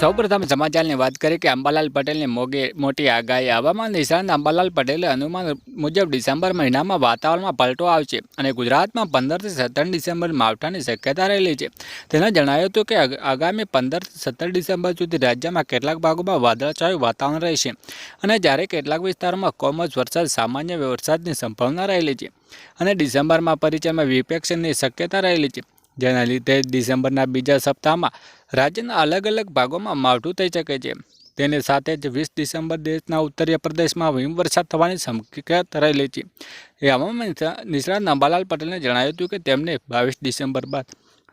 સૌપ્રથમ સમાચારની વાત કરીએ કે અંબાલાલ પટેલની મોગે મોટી આગાહી હવામાન નિષ્ણાંત અંબાલાલ પટેલે અનુમાન મુજબ ડિસેમ્બર મહિનામાં વાતાવરણમાં પલટો આવશે અને ગુજરાતમાં પંદરથી સત્તર ડિસેમ્બર માવઠાની શક્યતા રહેલી છે. તેને જણાવ્યું હતું કે આગામી પંદરથી સત્તર ડિસેમ્બર સુધી રાજ્યમાં કેટલાક ભાગોમાં વાદળછાયું વાતાવરણ રહેશે અને જ્યારે કેટલાક વિસ્તારોમાં કોમર્સ વરસાદ, સામાન્ય વરસાદની સંભાવના રહેલી છે અને ડિસેમ્બરમાં પરિચયમાં વિપેક્ષની શક્યતા રહેલી છે. જેના લીધે ડિસેમ્બરના બીજા સપ્તાહમાં રાજ્યના અલગ અલગ ભાગોમાં માવઠું થઈ શકે છે. તેની સાથે જ વીસ ડિસેમ્બર દેશના ઉત્તરીય પ્રદેશમાં હિમવર્ષા થવાની શક્યતા રહેલી છે. એ હવામાન નિષ્ણાત અંબાલાલ પટેલને જણાવ્યું હતું કે તેમને બાવીસ ડિસેમ્બર બાદ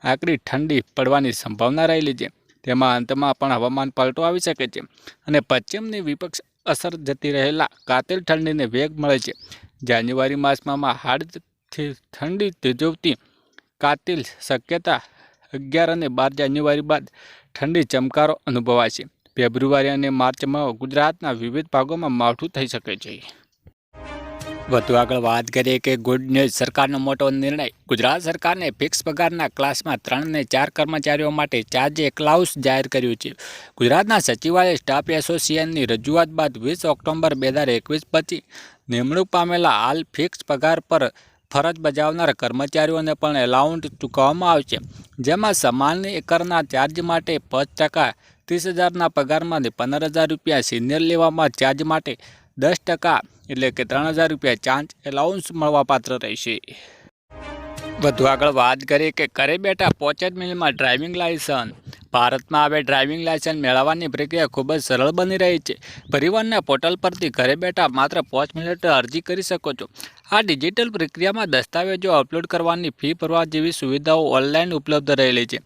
આકરી ઠંડી પડવાની સંભાવના રહેલી છે. તેમાં અંતમાં પણ હવામાન પલટો આવી શકે છે અને પશ્ચિમની વિપક્ષ અસર જતી રહેલા કાતિલ ઠંડીને વેગ મળે છે. જાન્યુઆરી માસમાં હાડથી ઠંડી તેજવતી કાતિલ શક્યતા અગિયાર અને બાર જાન્યુઆરી બાદ ઠંડી ચમકારો અનુભવાય છે. ફેબ્રુઆરી અને માર્ચમાં ગુજરાતના વિવિધ ભાગોમાં માવઠું થઈ શકે છે. વધુ આગળ વાત કરીએ કે ગુડ ન્યૂઝ સરકારનો મોટો નિર્ણય. ગુજરાત સરકારને ફિક્સ પગારના ક્લાસમાં ત્રણ અને ચાર કર્મચારીઓ માટે ચાર્જ એકલાઉસ જાહેર કર્યું છે. ગુજરાતના સચિવાલય સ્ટાફ એસોસિએશનની રજૂઆત બાદ વીસ ઓક્ટોબર બે હજાર એકવીસ પછી નિમણૂક પામેલા હાલ ફિક્સ પગાર પર ફરજ બજાવનાર કર્મચારીઓને પણ એલાઉન્ટ ચૂકવવામાં આવશે જેમાં સમાન એકરના ચાર્જ માટે પાંચ ટકા, ત્રીસ હજારના પગારમાંથી પંદર હજાર રૂપિયા સિનિયર લેવામાં ચાર્જ માટે દસ ટકા, એટલે કે ત્રણ હજાર રૂપિયા ચાર્જ એલાઉન્સ મળવાપાત્ર રહેશે. વધુ આગળ વાત કરીએ કે ઘરે બેઠા પોચેટ મિલમાં ડ્રાઇવિંગ લાયસન્સ ભારતમાં હવે ડ્રાઇવિંગ લાયસન્સ મેળવવાની પ્રક્રિયા ખૂબ જ સરળ બની રહી છે. પરિવહનના પોર્ટલ પરથી ઘરે બેઠા માત્ર પાંચ મિનિટ અરજી કરી શકો છો. આ ડિજિટલ પ્રક્રિયામાં દસ્તાવેજો અપલોડ કરવાની ફી ભરવા જેવી સુવિધાઓ ઓનલાઈન ઉપલબ્ધ રહેલી છે.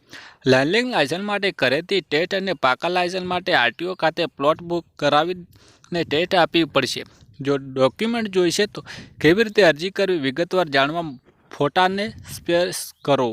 લર્નિંગ લાયસન્સ માટે ઘરેથી ટેટ અને પાકા લાયસન્સ માટે આરટીઓ ખાતે પ્લોટ બુક કરાવીને ટેટ આપવી પડશે. જો ડોક્યુમેન્ટ જોઈશે તો કેવી રીતે અરજી કરવી વિગતવાર જાણવા ફોટાને સ્પેસ કરો.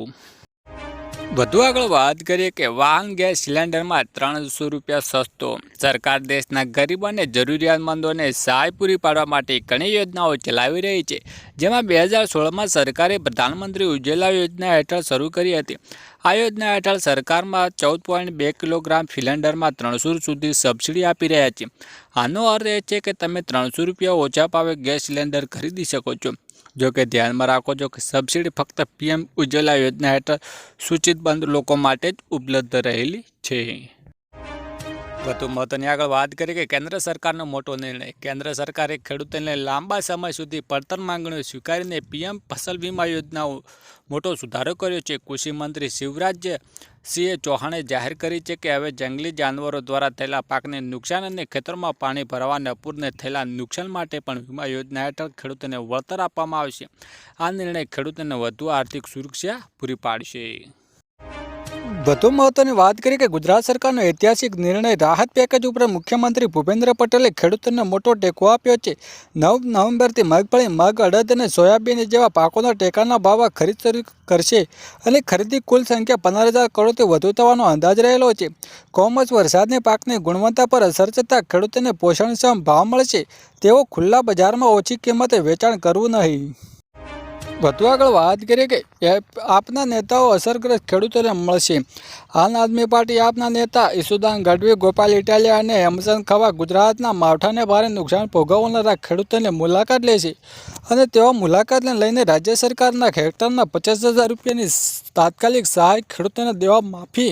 વધુ આગળ વાત કરીએ કે વાહન ગેસ સિલિન્ડરમાં ત્રણસો રૂપિયા સસ્તો. સરકાર દેશના ગરીબ અને જરૂરિયાતમંદોને સહાય પૂરી પાડવા માટે ઘણી યોજનાઓ ચલાવી રહી છે. જેમાં બે હજાર સોળમાં સરકારે પ્રધાનમંત્રી ઉજ્જવલા યોજના હેઠળ શરૂ કરી હતી. આ યોજના હેઠળ સરકારમાં ચૌદ પોઈન્ટ બે કિલોગ્રામ સિલિન્ડરમાં ત્રણસો સુધી સબસિડી આપી રહ્યા છે. આનો અર્થ એ છે કે તમે ત્રણસો રૂપિયા ઓછા ભાવે ગેસ સિલિન્ડર ખરીદી શકો છો. જો કે ધ્યાનમાં રાખો છો કે સબસિડી ફક્ત પીએમ ઉજ્જવલા યોજના હેઠળ સૂચિત બંધ લોકો માટે જ ઉપલબ્ધ રહેલી છે. વધુ મહત્વની. આગળ વાત કરી કે કેન્દ્ર સરકારનો મોટો નિર્ણય. કેન્દ્ર સરકારે ખેડૂતોને લાંબા સમય સુધી પડતર માંગણીઓ સ્વીકારીને પીએમ ફસલ વીમા યોજનાઓ મોટો સુધારો કર્યો છે. કૃષિ મંત્રી શિવરાજ સિંહે ચૌહાણે જાહેર કરી છે કે હવે જંગલી જાનવરો દ્વારા થયેલા પાકને નુકસાન અને ખેતરમાં પાણી ભરાવાને અપૂરને થયેલા નુકસાન માટે પણ વીમા યોજના હેઠળ ખેડૂતોને વળતર આપવામાં આવશે. આ નિર્ણય ખેડૂતોને વધુ આર્થિક સુરક્ષા પૂરી પાડશે. વધુ મહત્વની વાત કરીએ કે ગુજરાત સરકારનો ઐતિહાસિક નિર્ણય રાહત પેકેજ ઉપર મુખ્યમંત્રી ભૂપેન્દ્ર પટેલે ખેડૂતોને મોટો ટેકો આપ્યો છે. નવ નવેમ્બરથી મગફળી, મગ, અડદ અને સોયાબીન જેવા પાકોના ટેકાના ભાવ ખરીદ શરૂ કરશે અને ખરીદી કુલ સંખ્યા પંદર હજાર કરોડથી વધુ થવાનો અંદાજ રહેલો છે. કોમર્સ વરસાદની પાકની ગુણવત્તા પર અસર થતાં ખેડૂતોને પોષણક્ષમ ભાવ મળશે. તેઓ ખુલ્લા બજારમાં ઓછી કિંમતે વેચાણ કરવું નહીં. વધુ આગળ વાત કરીએ કે આપના નેતાઓ અસરગ્રસ્ત ખેડૂતોને મળશે. આમ આદમી પાર્ટી આપના નેતા ઈસુદાન ગઢવી, ગોપાલ ઇટાલિયા અને હેમસન ખવા ગુજરાતના માવઠાને ભારે નુકસાન ભોગવનારા ખેડૂતોની મુલાકાત લેશે અને તેઓ મુલાકાતને લઈને રાજ્ય સરકારના હેક્ટરના પચાસ હજાર રૂપિયાની તાત્કાલિક સહાય ખેડૂતોને દેવા માફી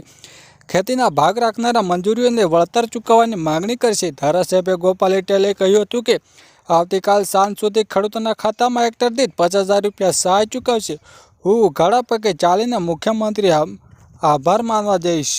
ખેતીના ભાગ રાખનારા મંજૂરીઓને વળતર ચૂકવવાની માગણી કરશે. ધારાસભ્ય ગોપાલ ઇટાલિયાએ કહ્યું હતું કે આવતીકાલ સાંજ સુધી ખેડૂતોના ખાતામાં હેક્ટર દીઠ પચાસ હજાર રૂપિયા સહાય ચૂકવશે. હું ઘણા પગે ચાલીને મુખ્યમંત્રી આભાર માનવા જઈશ.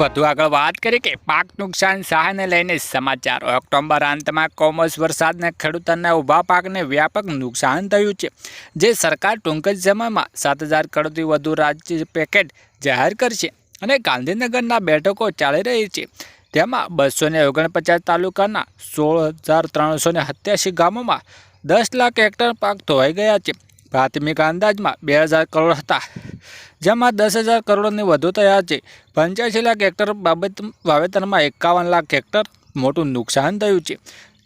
વધુ આગળ વાત કરીએ કે પાક નુકસાન સહાયને લઈને સમાચાર. ઓક્ટોબર અંતમાં કોમર્સ વરસાદને ખેડૂતોના ઊભા પાકને વ્યાપક નુકસાન થયું છે. જે સરકાર ટૂંક જ સમયમાં સાત હજાર કરોડથી વધુ રાજ્ય પેકેટ જાહેર કરશે અને ગાંધીનગરના બેઠકો ચાલી રહી છે. તેમાં બસો ને ઓગણપચાસ તાલુકાના સોળ હજાર ત્રણસો ને સત્યાસી ગામોમાં દસ લાખ હેક્ટર પાક ધોવાઈ ગયા છે. પ્રાથમિક અંદાજમાં બે હજાર કરોડ હતા, જેમાં દસ હજાર કરોડની વધુ થયા છે. પંચ્યાસી લાખ હેક્ટર બાબત વાવેતરમાં એકાવન લાખ હેક્ટર મોટું નુકસાન થયું છે,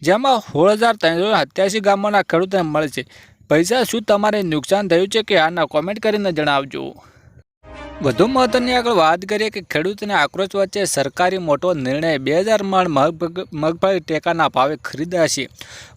જેમાં સોળ હજાર ત્રણસો સત્યાસી ગામોના ખેડૂતોને મળશે પૈસા શું તમારે નુકસાન થયું છે કે આના કોમેન્ટ કરીને જણાવજો. વધુ મહત્વની આગળ વાત કરીએ કે ખેડૂતોને આક્રોશ વચ્ચે સરકારી મોટો નિર્ણય બે હજાર મણ મગ- મગફળી ટેકાના ભાવે ખરીદાશે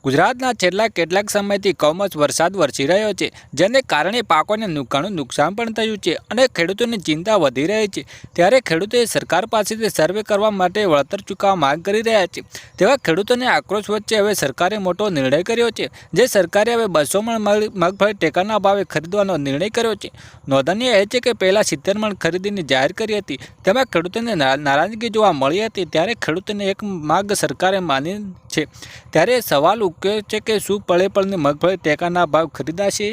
ગુજરાતના છેલ્લા કેટલાક સમયથી કમોસ વરસાદ વરસી રહ્યો છે, જેને કારણે પાકોને ઘણું નુકસાન પણ થયું છે અને ખેડૂતોની ચિંતા વધી રહી છે. ત્યારે ખેડૂતોએ સરકાર પાસેથી સર્વે કરવા માટે વળતર ચૂકવવા માંગ કરી રહ્યા છે. તેવા ખેડૂતોને આક્રોશ વચ્ચે હવે સરકારે મોટો નિર્ણય કર્યો છે, જે સરકારે હવે બસો મણ મગ- મગફળી ટેકાના ભાવે ખરીદવાનો નિર્ણય કર્યો છે. નોંધનીય એ છે કે પહેલાં સિત્તેર મણ ખરીદીની જાહેર કરી હતી. તેમાં ખેડૂતોને નારાજગી જોવા મળી હતી. ત્યારે ખેડૂતોને એક માગ સરકારે માની છે. ત્યારે સવાલ ઉકેલ છે કે શું પળે પળની મગફળી ટેકાના ભાવ ખરીદાશે?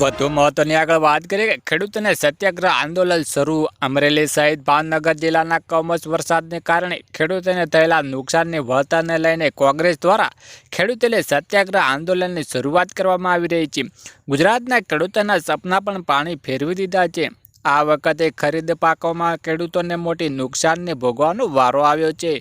વધુ મહત્વની આગળ વાત કરીએ કે ખેડૂતોને સત્યાગ્રહ આંદોલન શરૂ અમરેલી સહિત ભાવનગર જિલ્લાના કમોસ વરસાદને કારણે ખેડૂતોને થયેલા નુકસાનની વળતરને લઈને કોંગ્રેસ દ્વારા ખેડૂતોને સત્યાગ્રહ આંદોલનની શરૂઆત કરવામાં આવી રહી છે. ગુજરાતના ખેડૂતોના સપના પણ પાણી ફેરવી દીધા છે. આ વખતે ખરીદ પાકોમાં ખેડૂતોને મોટી નુકસાનને ભોગવાનો વારો આવ્યો છે.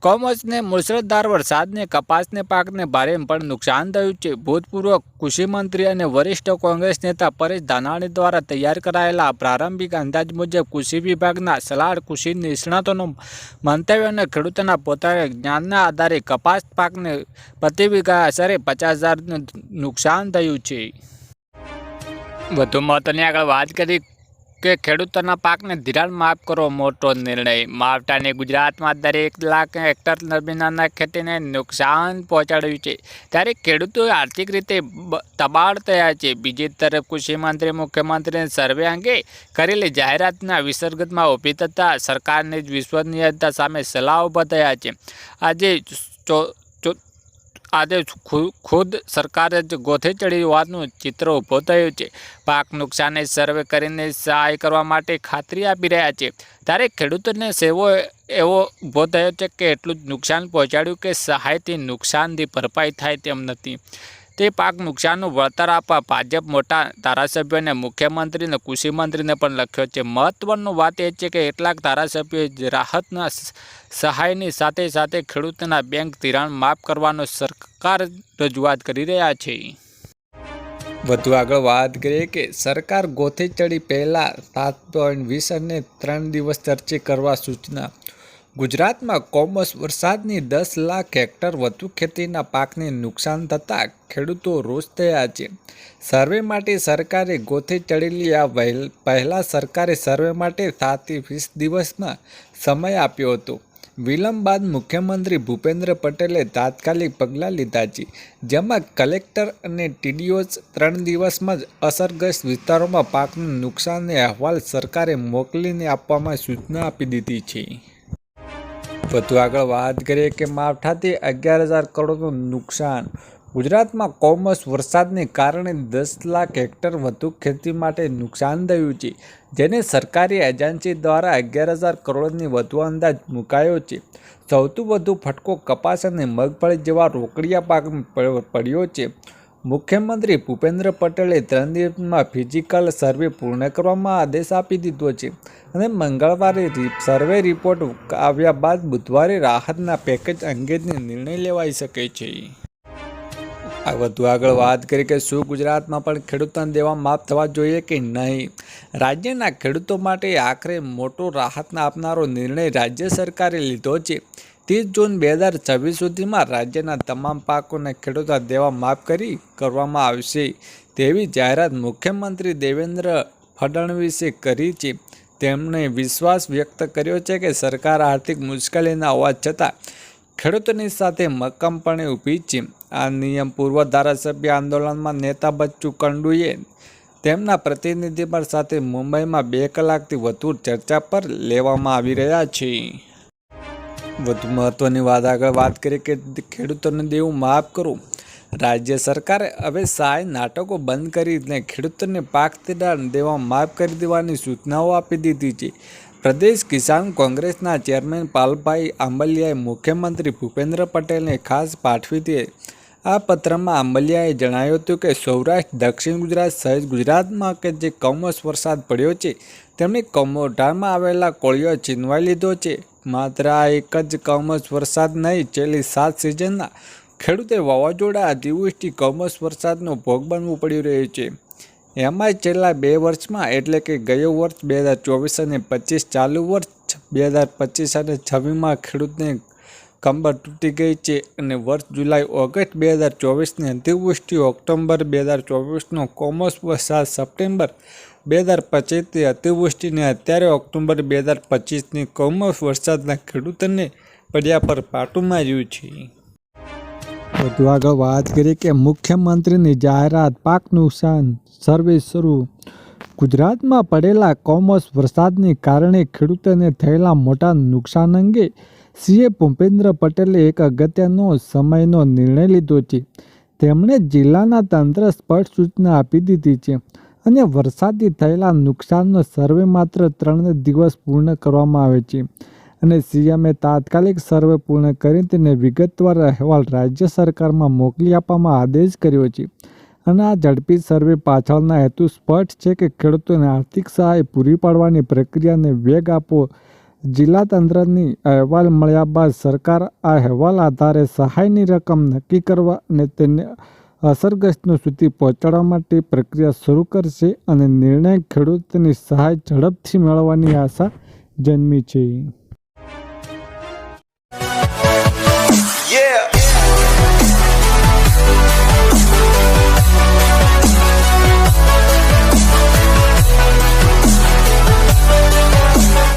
કોમર્સને મુસળધાર વરસાદને, કપાસને, પાકને ભારે પણ નુકસાન થયું છે. ભૂતપૂર્વ કૃષિમંત્રી અને વરિષ્ઠ કોંગ્રેસ નેતા પરેશ ધાનાણી દ્વારા તૈયાર કરાયેલા પ્રારંભિક અંદાજ મુજબ કૃષિ વિભાગના સલાડ કૃષિ નિષ્ણાતોનું મંતવ્ય અને ખેડૂતોના પોતાના જ્ઞાનના આધારે કપાસ પાકને પ્રતિ વીઘા આશરે પચાસ હજારનું નુકસાન થયું છે. વધુ મહત્વની આગળ વાત કરી કે ખેડૂતોના પાકને ધિરાણ માફ કરો મોટો નિર્ણય. માવટાને ગુજરાતમાં દરેક લાખ હેક્ટર નર્મિનાના ખેતીને નુકસાન પહોંચાડ્યું છે. ત્યારે ખેડૂતો આર્થિક રીતે તબાળ થયા છે. બીજી તરફ કૃષિમંત્રી મુખ્યમંત્રીને સર્વે અંગે કરેલી જાહેરાતના વિસર્ગતમાં ઊભી થતાં સરકારની જ વિશ્વસનીયતા સામે સલાહ ઊભા થયા છે. આજે ચો- આજે ખુદ સરકારે જ ગોથે ચડી હોવાનું ચિત્ર ઊભો થયું છે. પાક નુકસાને સર્વે કરીને સહાય કરવા માટે ખાતરી આપી રહ્યા છે. ત્યારે ખેડૂતોને સેવો એવો ઊભો થયો છે કે એટલું જ નુકસાન પહોંચાડ્યું કે સહાયથી નુકસાનથી ભરપાઈ થાય તેમ નથી. તે પાક નુકસાનનું વળતર આપવા ભાજપ મોટા ધારાસભ્યોને, મુખ્યમંત્રીને, કૃષિમંત્રીને પણ લખ્યો છે. મહત્વનું વાત એ છે કે કેટલાક ધારાસભ્યોએ રાહતના સહાયની સાથે સાથે ખેડૂતોના બેંક ધિરાણ માફ કરવાનો સરકાર રજૂઆત કરી રહ્યા છે. વધુ આગળ વાત કરીએ કે સરકાર ગોથે ચડી પહેલાં સાત પોઈન્ટ વીસ અને ત્રણ દિવસ ચર્ચે કરવા સૂચના ગુજરાતમાં કોમર્સ વરસાદની દસ લાખ હેક્ટર વધુ ખેતીના પાકને નુકસાન થતાં ખેડૂતો રોષ થયા છે. સર્વે માટે સરકારે ગોથે ચડેલી આ પહેલાં સરકારે સર્વે માટે સાતથી વીસ દિવસમાં સમય આપ્યો હતો. વિલંબ બાદ મુખ્યમંત્રી ભૂપેન્દ્ર પટેલે તાત્કાલિક પગલાં લીધા છે, જેમાં કલેક્ટર અને ટીડીઓસ ત્રણ દિવસમાં જ અસરગ્રસ્ત વિસ્તારોમાં પાકનું નુકસાનને અહેવાલ સરકારે મોકલીને આપવામાં સૂચના આપી દીધી છે. વધુ આગળ વાત કરીએ કે માવઠાથી અગિયાર હજાર કરોડનું નુકસાન. ગુજરાતમાં કોમર્સ વરસાદને કારણે દસ લાખ હેક્ટર વધુ ખેતી માટે નુકસાન થયું છે, જેને સરકારી એજન્સી દ્વારા અગિયાર હજાર કરોડની વધુ અંદાજ મુકાયો છે. સૌથી વધુ ફટકો કપાસ અને મગફળી જેવા રોકડિયા પાક પડ્યો છે. મુખ્યમંત્રી ભૂપેન્દ્ર પટેલે ત્રણ દિવસમાં ફિઝિકલ સર્વે પૂર્ણ કરવામાં આદેશ આપી દીધો છે અને મંગળવારે સર્વે રિપોર્ટ આવ્યા બાદ બુધવારે રાહતના પેકેજ અંગેની નિર્ણય લેવાઈ શકે છે. આ વધુ આગળ વાત કરી કે શું ગુજરાતમાં પણ ખેડૂતોને દેવા માફ થવા જોઈએ કે નહીં? રાજ્યના ખેડૂતો માટે આખરે મોટો રાહત આપનારો નિર્ણય રાજ્ય સરકારે લીધો છે. ત્રીસ જૂન બે હજાર છવ્વીસ સુધીમાં રાજ્યના તમામ પાકોને ખેડૂતો દેવા માફ કરી કરવામાં આવશે. તેવી જાહેરાત મુખ્યમંત્રી દેવેન્દ્ર ફડણવીસે કરી છે. તેમણે વિશ્વાસ વ્યક્ત કર્યો છે કે સરકાર આર્થિક મુશ્કેલીના હોવા છતાં ખેડૂતોની સાથે મક્કમપણે ઊભી છે. આ નિયમ પૂર્વ ધારાસભ્ય આંદોલનમાં નેતા બચ્ચુ કંડુએ તેમના પ્રતિનિધિમંડળ સાથે મુંબઈમાં બે કલાકથી વધુ ચર્ચા પર લેવામાં આવી રહ્યા છે. વધુ મહત્ત્વની વાત આગળ વાત કરીએ કે ખેડૂતોને દેવું માફ કરવું રાજ્ય સરકારે હવે સહાય નાટકો બંધ કરીને ખેડૂતોને પાક ધિરાણ દેવા માફ કરી દેવાની સૂચનાઓ આપી દીધી છે. પ્રદેશ કિસાન કોંગ્રેસના ચેરમેન પાલભાઈ આંબલિયાએ મુખ્યમંત્રી ભૂપેન્દ્ર પટેલને ખાસ પાઠવી હતી. આ પત્રમાં આંબલિયાએ જણાવ્યું હતું કે સૌરાષ્ટ્ર, દક્ષિણ ગુજરાત સહિત ગુજરાતમાં કે જે કમોસ વરસાદ પડ્યો છે, તેમણે કમોઢામાં આવેલા કોળિયો છીનવાઈ લીધો છે. માત્ર આ એક જ કમોસ વરસાદ નહીં, છેલ્લી સાત સિઝનના ખેડૂતે વાવાઝોડા અતિવૃષ્ટિ કમોસ વરસાદનો ભોગ બનવું પડી રહ્યું છે. એમાંય છેલ્લા બે વર્ષમાં, એટલે કે ગયો વર્ષ બે હજાર ચોવીસ અને પચીસ, ચાલુ વર્ષ બે હજાર પચીસ અને છવ્વીસમાં ખેડૂતને કંબર તૂટી ગઈ છે અને વર્ષ જુલાઈ, ઓગસ્ટ બે હજાર ચોવીસની અતિવૃષ્ટિ, ઓક્ટોબર બે હજાર ચોવીસનો કોમર્સ વરસાદ, સપ્ટેમ્બર બે હજાર પચીસથી અતિવૃષ્ટિને અત્યારે ઓક્ટોબર બે હજાર પચીસની કમોસ વરસાદના ખેડૂતોને પડ્યા પર પાટું માર્યું છે. વધુ આગળ વાત કરીએ કે મુખ્યમંત્રીની જાહેરાત પાક નુકસાન સર્વે શરૂ. ગુજરાતમાં પડેલા કોમર્સ વરસાદને કારણે ખેડૂતોને થયેલા મોટા નુકસાન અંગે સીએમ ભૂપેન્દ્ર પટેલે એક અગત્યનો સમયનો નિર્ણય લીધો છે. તેમણે જિલ્લાના તંત્ર સ્પષ્ટ સૂચના આપી દીધી છે. અને વરસાદથી થયેલા નુકસાનનો સર્વે માત્ર ત્રણ દિવસ પૂર્ણ કરવામાં આવે છે. અને સીએમએ તાત્કાલિક સર્વે પૂર્ણ કરી તેને વિગતવાર અહેવાલ રાજ્ય સરકારમાં મોકલી આપવામાં આદેશ કર્યો છે. અને આ ઝડપી સર્વે પાછળના હેતુ સ્પષ્ટ છે કે ખેડૂતોને આર્થિક સહાય પૂરી પાડવાની પ્રક્રિયાને વેગ આપવો. જિલ્લા તંત્રની અહેવાલ મળ્યા બાદ સરકાર આ અહેવાલ આધારે સહાયની રકમ નક્કી કરવા અને તેને અસરગ્રસ્તનું સુધી પહોંચાડવા માટે પ્રક્રિયા શરૂ કરશે અને નિર્ણય ખેડૂતની સહાય ઝડપથી મેળવવાની આશા જન્મી છે.